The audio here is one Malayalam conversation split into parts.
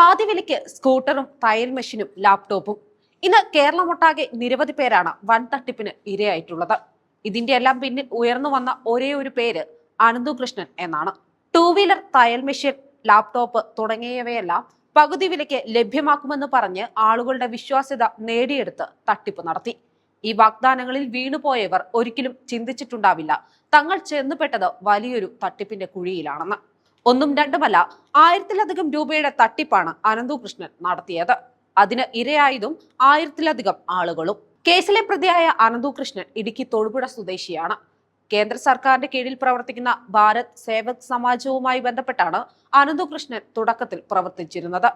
പാതി വിലയ്ക്ക് സ്കൂട്ടറും തയ്യൽ മെഷീനും ലാപ്ടോപ്പും ഇന്ന് കേരളമൊട്ടാകെ നിരവധി പേരാണ് വൻ തട്ടിപ്പിന് ഇരയായിട്ടുള്ളത്. ഇതിന്റെ എല്ലാം പിന്നിൽ ഉയർന്നു വന്ന ഒരേ ഒരു പേര് അനന്തു കൃഷ്ണൻ എന്നാണ്. ടൂ വീലർ തയൽ മെഷീൻ ലാപ്ടോപ്പ് തുടങ്ങിയവയെല്ലാം പകുതി വിലയ്ക്ക് ലഭ്യമാക്കുമെന്ന് പറഞ്ഞ് ആളുകളുടെ വിശ്വാസ്യത നേടിയെടുത്ത് തട്ടിപ്പ് നടത്തി. ഈ വാഗ്ദാനങ്ങളിൽ വീണുപോയവർ ഒരിക്കലും ചിന്തിച്ചിട്ടുണ്ടാവില്ല. തങ്ങൾ ചെന്നുപെട്ടത് വലിയൊരു തട്ടിപ്പിന്റെ കുഴിയിലാണെന്ന്. ഒന്നും രണ്ടുമല്ല ആയിരത്തിലധികം രൂപയുടെ തട്ടിപ്പാണ് അനന്തു കൃഷ്ണൻ നടത്തിയത്. അതിന് ഇരയായതും ആയിരത്തിലധികം ആളുകളും. കേസിലെ പ്രതിയായ അനന്തു കൃഷ്ണൻ ഇടുക്കി തൊടുപുഴ സ്വദേശിയാണ്. കേന്ദ്ര സർക്കാരിന്റെ കീഴിൽ പ്രവർത്തിക്കുന്ന ഭാരത് സേവക് സമാജവുമായി ബന്ധപ്പെട്ടാണ് അനന്തു കൃഷ്ണൻ തുടക്കത്തിൽ പ്രവർത്തിച്ചിരുന്നത്.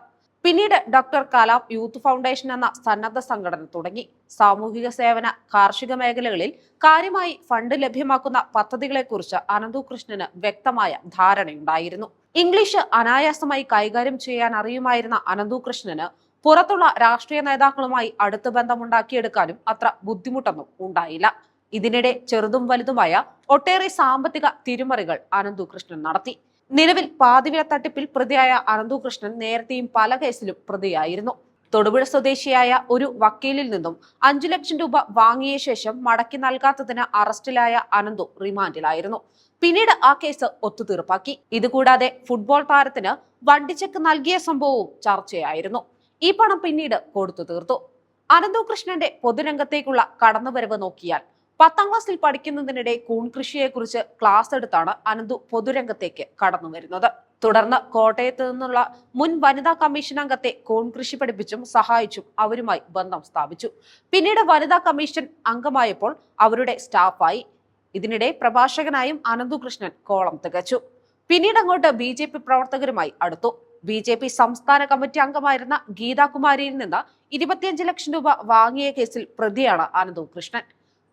പിന്നീട് ഡോക്ടർ കലാം യൂത്ത് ഫൗണ്ടേഷൻ എന്ന സന്നദ്ധ സംഘടന തുടങ്ങി. സാമൂഹിക സേവന കാർഷിക മേഖലകളിൽ കാര്യമായി ഫണ്ട് ലഭ്യമാക്കുന്ന പദ്ധതികളെക്കുറിച്ച് അനന്തു കൃഷ്ണന് വ്യക്തമായ ധാരണയുണ്ടായിരുന്നു. ഇംഗ്ലീഷ് അനായാസമായി കൈകാര്യം ചെയ്യാൻ അറിയുമായിരുന്ന അനന്തു കൃഷ്ണന് പുറത്തുള്ള രാഷ്ട്രീയ നേതാക്കളുമായി അടുത്ത ബന്ധമുണ്ടാക്കിയെടുക്കാനും അത്ര ബുദ്ധിമുട്ടൊന്നും ഉണ്ടായില്ല. ഇതിനിടെ ചെറുതും വലുതുമായ ഒട്ടേറെ സാമ്പത്തിക തിരിമറികൾ അനന്തുകൃഷ്ണൻ നടത്തി. നിലവിൽ പാതിവില തട്ടിപ്പിൽ പ്രതിയായ അനന്തു കൃഷ്ണൻ നേരത്തെയും പല കേസിലും പ്രതിയായിരുന്നു. തൊടുപുഴ സ്വദേശിയായ ഒരു വക്കീലിൽ നിന്നും അഞ്ചു ലക്ഷം രൂപ വാങ്ങിയ ശേഷം മടക്കി നൽകാത്തതിന് അറസ്റ്റിലായ അനന്തു റിമാൻഡിലായിരുന്നു. പിന്നീട് ആ കേസ് ഒത്തുതീർപ്പാക്കി. ഇതുകൂടാതെ ഫുട്ബോൾ താരത്തിന് വണ്ടിച്ചെക്ക് നൽകിയ സംഭവവും ചർച്ചയായിരുന്നു. ഈ പണം പിന്നീട് കൊടുത്തു തീർത്തു. അനന്തു കൃഷ്ണന്റെ പൊതുരംഗത്തേക്കുള്ള കടന്നുവരവ് നോക്കിയാൽ പത്താം ക്ലാസ്സിൽ പഠിക്കുന്നതിനിടെ കൂൺ കൃഷിയെക്കുറിച്ച് ക്ലാസ് എടുത്താണ് അനന്തു പൊതുരംഗത്തേക്ക് കടന്നു വരുന്നത്. തുടർന്ന് കോട്ടയത്ത് നിന്നുള്ള മുൻ വനിതാ കമ്മീഷൻ അംഗത്തെ കൂൺ കൃഷി പഠിപ്പിച്ചും സഹായിച്ചും അവരുമായി ബന്ധം സ്ഥാപിച്ചു. പിന്നീട് വനിതാ കമ്മീഷൻ അംഗമായപ്പോൾ അവരുടെ സ്റ്റാഫായി. ഇതിനിടെ പ്രഭാഷകനായും അനന്തു കൃഷ്ണൻ കോളം തികച്ചു. പിന്നീട് അങ്ങോട്ട് ബി ജെ പി പ്രവർത്തകരുമായി അടുത്തു. ബി ജെ പി സംസ്ഥാന കമ്മിറ്റി അംഗമായിരുന്ന ഗീതാകുമാരിയിൽ നിന്ന് ഇരുപത്തിയഞ്ച് ലക്ഷം രൂപ വാങ്ങിയ കേസിൽ പ്രതിയാണ് അനന്തു കൃഷ്ണൻ.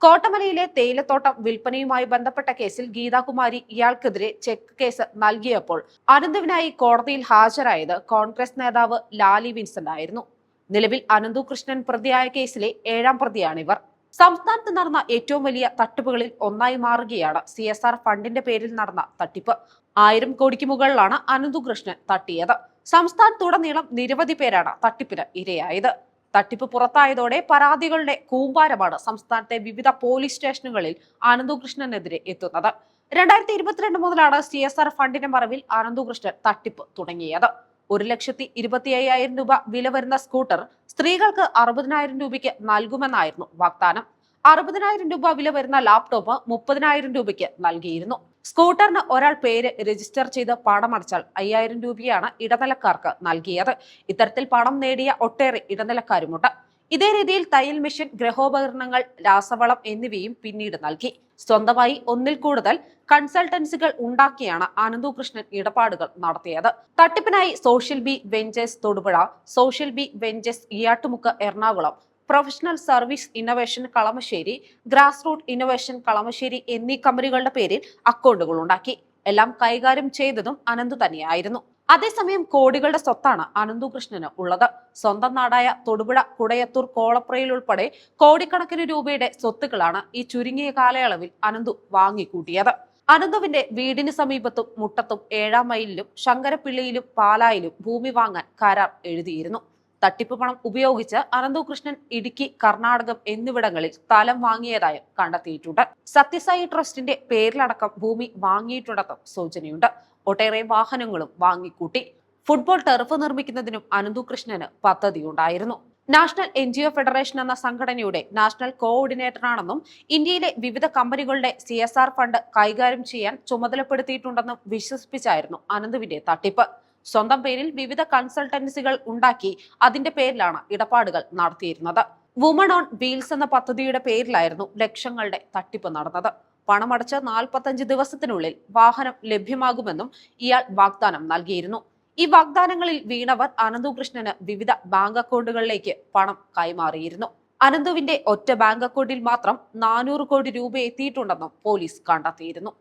കോട്ടമലയിലെ തേയിലത്തോട്ടം വിൽപ്പനയുമായി ബന്ധപ്പെട്ട കേസിൽ ഗീതാകുമാരി ഇയാൾക്കെതിരെ ചെക്ക് കേസ് നൽകിയപ്പോൾ അനന്തുവിനായി കോടതിയിൽ ഹാജരായത് കോൺഗ്രസ് നേതാവ് ലാലി വിൻസെന്റ് ആയിരുന്നു. നിലവിൽ അനന്തു കൃഷ്ണൻ പ്രതിയായ കേസിലെ ഏഴാം പ്രതിയാണിവർ. സംസ്ഥാനത്ത് നടന്ന ഏറ്റവും വലിയ തട്ടിപ്പുകളിൽ ഒന്നായി മാറുകയാണ് സി എസ് ആർ ഫണ്ടിന്റെ പേരിൽ നടന്ന തട്ടിപ്പ്. ആയിരം കോടിക്ക് മുകളിലാണ് അനന്തു കൃഷ്ണൻ തട്ടിയത്. സംസ്ഥാനത്തുടനീളം നിരവധി പേരാണ് തട്ടിപ്പിന് ഇരയായത്. തട്ടിപ്പ് പുറത്തായതോടെ പരാതികളുടെ കൂമ്പാരമാണ് സംസ്ഥാനത്തെ വിവിധ പോലീസ് സ്റ്റേഷനുകളിൽ ആനന്ദുകൃഷ്ണനെതിരെ എത്തുന്നത്. രണ്ടായിരത്തി ഇരുപത്തിരണ്ട് മുതലാണ് സി എസ് ആർ ഫണ്ടിന്റെ മറവിൽ ആനന്ദുകൃഷ്ണൻ തട്ടിപ്പ് തുടങ്ങിയത്. ഒരു ലക്ഷത്തി ഇരുപത്തി അയ്യായിരം രൂപ വില വരുന്ന സ്കൂട്ടർ സ്ത്രീകൾക്ക് അറുപതിനായിരം രൂപയ്ക്ക് നൽകുമെന്നായിരുന്നു വാഗ്ദാനം. അറുപതിനായിരം രൂപ വില വരുന്ന ലാപ്ടോപ്പ് മുപ്പതിനായിരം രൂപയ്ക്ക് നൽകിയിരുന്നു. സ്കൂട്ടറിന് ഒരാൾ പേര് രജിസ്റ്റർ ചെയ്ത് പണമടച്ചാൽ അയ്യായിരം രൂപയാണ് ഇടനിലക്കാർക്ക് നൽകിയത്. ഇത്തരത്തിൽ പണം നേടിയ ഒട്ടേറെ ഇടനിലക്കാരുമുണ്ട്. ഇതേ രീതിയിൽ തയ്യൽ മെഷീൻ ഗ്രഹോപകരണങ്ങൾ രാസവളം എന്നിവയും പിന്നീട് നൽകി. സ്വന്തമായി ഒന്നിൽ കൂടുതൽ കൺസൾട്ടൻസികൾ ഉണ്ടാക്കിയാണ് ആനന്ദു കൃഷ്ണൻ ഇടപാടുകൾ നടത്തിയത്. തട്ടിപ്പിനായി social B ventures Thodupuzha social B ventures Iyattumukku Ernakulam professional service innovation Kalamassery grass root innovation Kalamassery എന്നീ കമ്പനികളുടെ പേരിൽ അക്കൗണ്ടുകൾ ഉണ്ടാക്കി. എല്ലാം കൈകാര്യം ചെയ്തതും അനന്തു തന്നെയായിരുന്നു. അതേസമയം കോടികളുടെ സ്വത്താണ് അനന്തു കൃഷ്ണന് ഉള്ളത്. സ്വന്തം നാടായ തൊടുപുഴ കുടയത്തൂർ കോളപ്രയിൽ ഉൾപ്പെടെ കോടിക്കണക്കിന് രൂപയുടെ സ്വത്തുക്കളാണ് ഈ ചുരുങ്ങിയ കാലയളവിൽ അനന്തു വാങ്ങിക്കൂട്ടിയത്. അനന്തുവിന്റെ വീടിന് സമീപത്തും മുട്ടത്തും ഏഴാം മൈലിലും ശങ്കരപ്പിള്ളിയിലും പാലായിലും ഭൂമി വാങ്ങാൻ കരാർ എഴുതിയിരുന്നു. തട്ടിപ്പ് പണം ഉപയോഗിച്ച് അനന്തു കൃഷ്ണൻ ഇടുക്കി കർണാടകം എന്നിവിടങ്ങളിൽ സ്ഥലം വാങ്ങിയതായും കണ്ടെത്തിയിട്ടുണ്ട്. സത്യസായി ട്രസ്റ്റിന്റെ പേരിലടക്കം ഭൂമി വാങ്ങിയിട്ടുണ്ടെന്നും സൂചനയുണ്ട്. ഒട്ടേറെ വാഹനങ്ങളും വാങ്ങിക്കൂട്ടി. ഫുട്ബോൾ ടർഫ് നിർമ്മിക്കുന്നതിനും അനന്തു കൃഷ്ണന് പദ്ധതിയുണ്ടായിരുന്നു. National N G O federation എന്ന സംഘടനയുടെ നാഷണൽ കോഓർഡിനേറ്ററാണെന്നും ഇന്ത്യയിലെ വിവിധ കമ്പനികളുടെ സി എസ് ആർ ഫണ്ട് കൈകാര്യം ചെയ്യാൻ ചുമതലപ്പെടുത്തിയിട്ടുണ്ടെന്നും വിശ്വസിപ്പിച്ചായിരുന്നു അനന്തുവിന്റെ തട്ടിപ്പ്. സ്വന്തം പേരിൽ വിവിധ കൺസൾട്ടൻസികൾ ഉണ്ടാക്കി അതിന്റെ പേരിലാണ് ഇടപാടുകൾ നടത്തിയിരുന്നത്. വുമൺ ഓൺ വീൽസ് എന്ന പദ്ധതിയുടെ പേരിലായിരുന്നു ലക്ഷങ്ങളുടെ തട്ടിപ്പ് നടന്നത്. പണമടച്ച് നാൽപ്പത്തഞ്ച് ദിവസത്തിനുള്ളിൽ വാഹനം ലഭ്യമാകുമെന്നും ഇയാൾ വാഗ്ദാനം നൽകിയിരുന്നു. ഈ വാഗ്ദാനങ്ങളിൽ വീണവർ അനന്തുകൃഷ്ണന് വിവിധ ബാങ്ക് അക്കൗണ്ടുകളിലേക്ക് പണം കൈമാറിയിരുന്നു. അനന്തുവിന്റെ ഒറ്റ ബാങ്ക് അക്കൗണ്ടിൽ മാത്രം നാനൂറ് കോടി രൂപ എത്തിയിട്ടുണ്ടെന്നും പോലീസ് കണ്ടെത്തിയിരുന്നു.